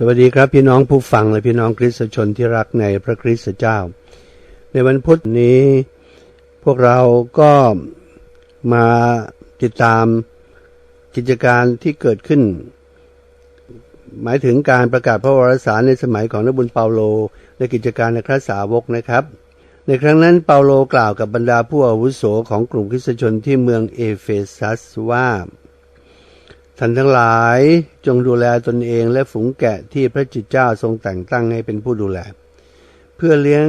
สวัสดีครับพี่น้องผู้ฟังและพี่น้องคริสตชนที่รักในพระคริสตเจ้า ในวันพุธนี้ พวกเราก็มาติดตามกิจการที่เกิดขึ้น หมายถึงการประกาศพระวรสารในสมัยของนบุญเปาโลและกิจการในคราสาวกนะครับ ในครั้งนั้นเปาโลกล่าวกับบรรดาผู้อาวุโสของกลุ่มคริสตชนที่เมืองเอเฟซัสว่า ท่านทั้งหลายจงดูแลตนเองและฝูงแกะที่พระจิตเจ้าทรงแต่งตั้งให้เป็นผู้ดูแล เพื่อเลี้ยง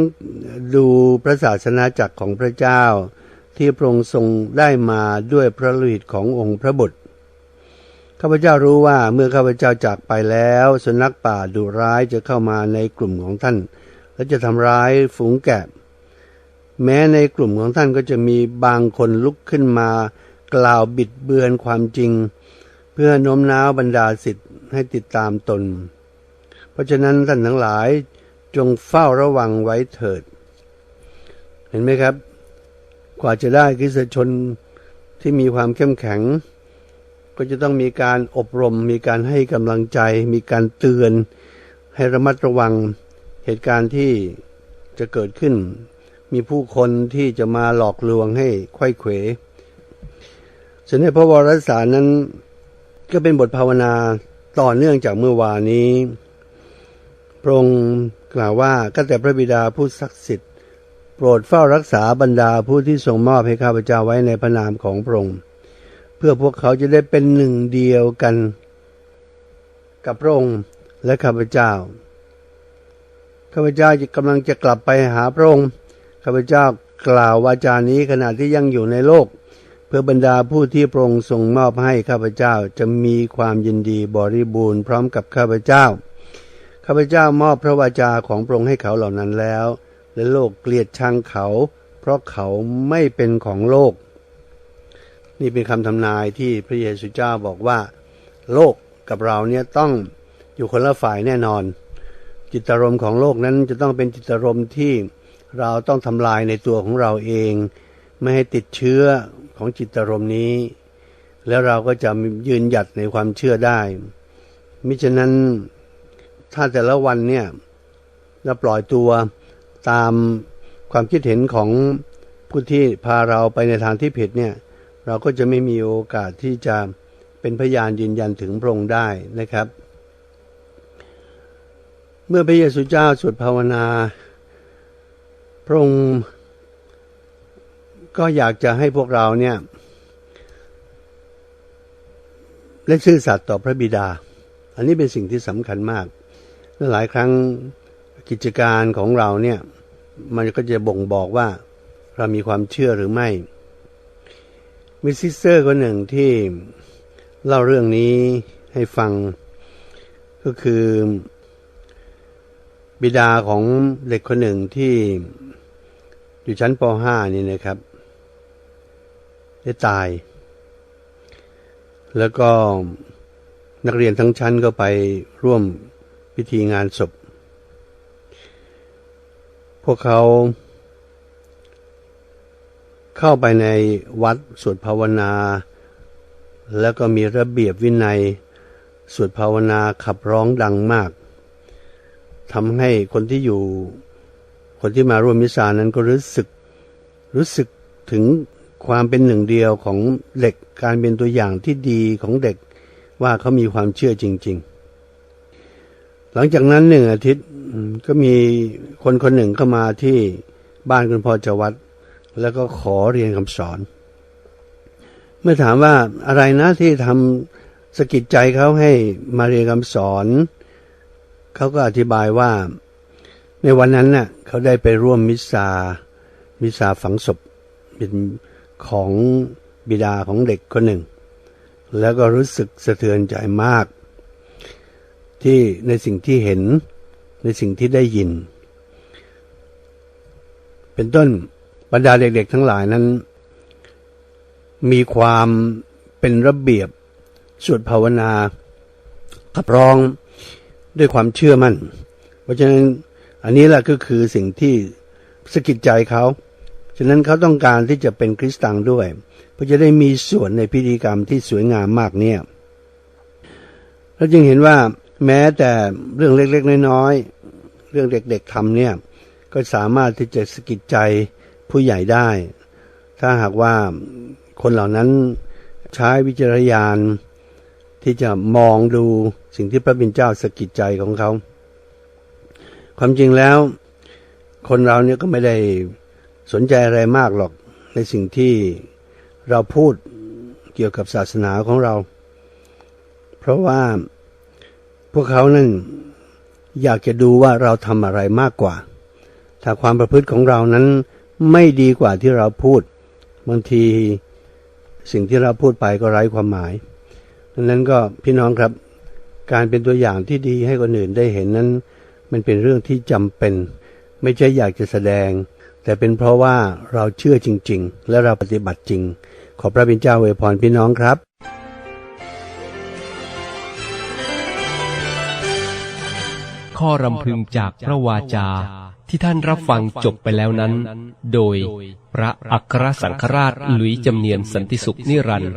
ดูพระศาสนาจักรของพระเจ้า ที่พระองค์ทรงได้มาด้วยพระฤทธิ์ขององค์พระบุตรข้าพเจ้ารู้ว่าเมื่อข้าพเจ้าจากไปแล้วสุนัขป่าดุร้ายจะเข้ามาในกลุ่มของท่าน และจะทำร้ายฝูงแกะ แม้ในกลุ่มของท่านก็จะมีบางคนลุกขึ้นมา กล่าวบิดเบือนความจริง พื่อโน้มน้าวบรรดาสิทธิ์ให้ติดตามตน เพราะฉะนั้นท่านทั้งหลายจงเฝ้าระวังไว้เถิด เห็นไหมครับ กว่าจะได้คริสชนที่มีความเข้มแข็ง ก็จะต้องมีการอบรม มีการให้กำลังใจ มีการเตือน ให้ระมัดระวังเหตุการณ์ที่จะเกิดขึ้น มีผู้คนที่จะมาหลอกลวงให้ไข้เขวส่วนในพระวรสารนั้น ก็เป็นบทภาวนาต่อเนื่องจากเมื่อวานนี้พระองค์กล่าวว่าก็แต่พระบิดาผู้ศักดิ์สิทธิ์โปรดเฝ้ารักษาบรรดาผู้ที่ทรงมอบให้ข้าพเจ้าไว้ในพระนามของพระองค์ เพื่อพวกเขาจะได้เป็นหนึ่งเดียวกัน กับพระองค์และข้าพเจ้าข้าพเจ้ากำลังจะกลับไปหาพระองค์ข้าพเจ้ากล่าววาจานี้ขณะที่ยังอยู่ในโลก เพื่อบรรดาผู้ที่พระองค์ทรงมอบให้ข้าพเจ้าจะมีความยินดีบริบูรณ์พร้อมกับข้าพเจ้า ข้าพเจ้ามอบพระวาจาของพระองค์ให้เขาเหล่านั้นแล้ว และโลกเกลียดชังเขา เพราะเขาไม่เป็นของโลก นี่เป็นคำทำนายที่พระเยซูเจ้าบอกว่า โลกกับเราเนี่ยต้องอยู่คนละฝ่ายแน่นอน จิตอารมณ์ของโลกนั้นจะต้องเป็นจิตอารมณ์ที่เราต้องทำลายในตัวของเราเอง ไม่ให้ติดเชื้อ ของจิตอารมณ์นี้ แล้วเราก็จะยืนหยัดในความเชื่อได้ มิฉะนั้นถ้าแต่ละวันเนี่ยเราปล่อยตัวตามความคิดเห็นของผู้ที่พาเราไปในทางที่ผิดเนี่ย เราก็จะไม่มีโอกาสที่จะเป็นพยานยืนยันถึงพระองค์ได้นะครับ เมื่อพระเยซูเจ้าสวดภาวนา พระองค์ ก็อยากจะให้พวกเราเนี่ยได้ซื่อสัตย์ต่อพระบิดา อันนี้เป็นสิ่งที่สำคัญมากและหลายครั้งกิจการของเราเนี่ย มันก็จะบ่งบอกว่าเรามีความเชื่อหรือไม่มีซิสเตอร์คนหนึ่งที่เล่าเรื่องนี้ให้ฟัง ก็คือ บิดาของเด็กคนหนึ่งที่อยู่ชั้นป .5 นี่นะครับ ได้ตาย แล้วก็นักเรียนทั้งชั้นก็ไปร่วมพิธีงานศพ พวกเขาเข้าไปในวัดสวดภาวนา แล้วก็มีระเบียบวินัยสวดภาวนาขับร้องดังมากทำให้คนที่อยู่คนที่มาร่วมมิสานั้นก็รู้สึกรู้สึกถึง ความเป็นหนึ่งเดียวของเด็กการเป็นตัวอย่างที่ดีของเด็กว่าเขามีความเชื่อจริง ๆ หลังจากนั้นหนึ่งอาทิตย์ก็มีคนคนหนึ่งเข้ามาที่บ้านคุณพ่อจวัดแล้วก็ขอเรียนคำสอน เมื่อถามว่าอะไรนะที่ทำสะกิดใจเขาให้มาเรียนคำสอน เขาก็อธิบายว่า ในวันนั้นน่ะเขาได้ไปร่วมมิสซามิสซาฝังศพเป็น ของบิดาของเด็กคนหนึ่ง แล้วก็รู้สึกสะเทือนใจมาก ที่ในสิ่งที่เห็นในสิ่งที่ได้ยิน เป็นต้นบรรดาเด็กๆทั้งหลายนั้น มีความเป็นระเบียบสวดภาวนาขับร้องด้วยความเชื่อมั่น เพราะฉะนั้นอันนี้แหละก็คือสิ่งที่สะกิดใจเขา ฉะนั้นเขาต้องการที่จะเป็นคริสตังด้วย เพื่อจะได้มีส่วนในพิธีกรรมที่สวยงามมากเนี่ยแล้วจึงเห็นว่าแม้แต่เรื่องเล็กๆน้อยๆเรื่องเด็กๆทำเนี่ยก็สามารถที่จะสะกิดใจผู้ใหญ่ได้ ถ้าหากว่าคนเหล่านั้นใช้วิจารณญาณที่จะมองดูสิ่งที่พระบิดาเจ้าสะกิดใจของเขา ความจริงแล้ว คนเราเนี่ยก็ไม่ได้ สนใจอะไรมากหรอกในสิ่งที่เราพูดเกี่ยวกับศาสนาของเรา เพราะว่าพวกเขานั่นอยากจะดูว่าเราทำอะไรมากกว่า ถ้าความประพฤติของเรานั้นไม่ดีกว่าที่เราพูด บางทีสิ่งที่เราพูดไปก็ไร้ความหมายดังนั้นก็พี่น้องครับ การเป็นตัวอย่างที่ดีให้คนอื่นได้เห็นนั้น มันเป็นเรื่องที่จำเป็น ไม่ใช่อยากจะแสดง แต่เป็นเพราะว่าเราเชื่อจริง ๆ และเราปฏิบัติจริง ขอพระบิดาเจ้าอวยพรพี่น้องครับข้อรำพึงจากพระวาจาที่ท่านรับฟังจบไปแล้วนั้น โดยพระอัครสังฆราชหลุยจำเนียนสันติสุขนิรันดร์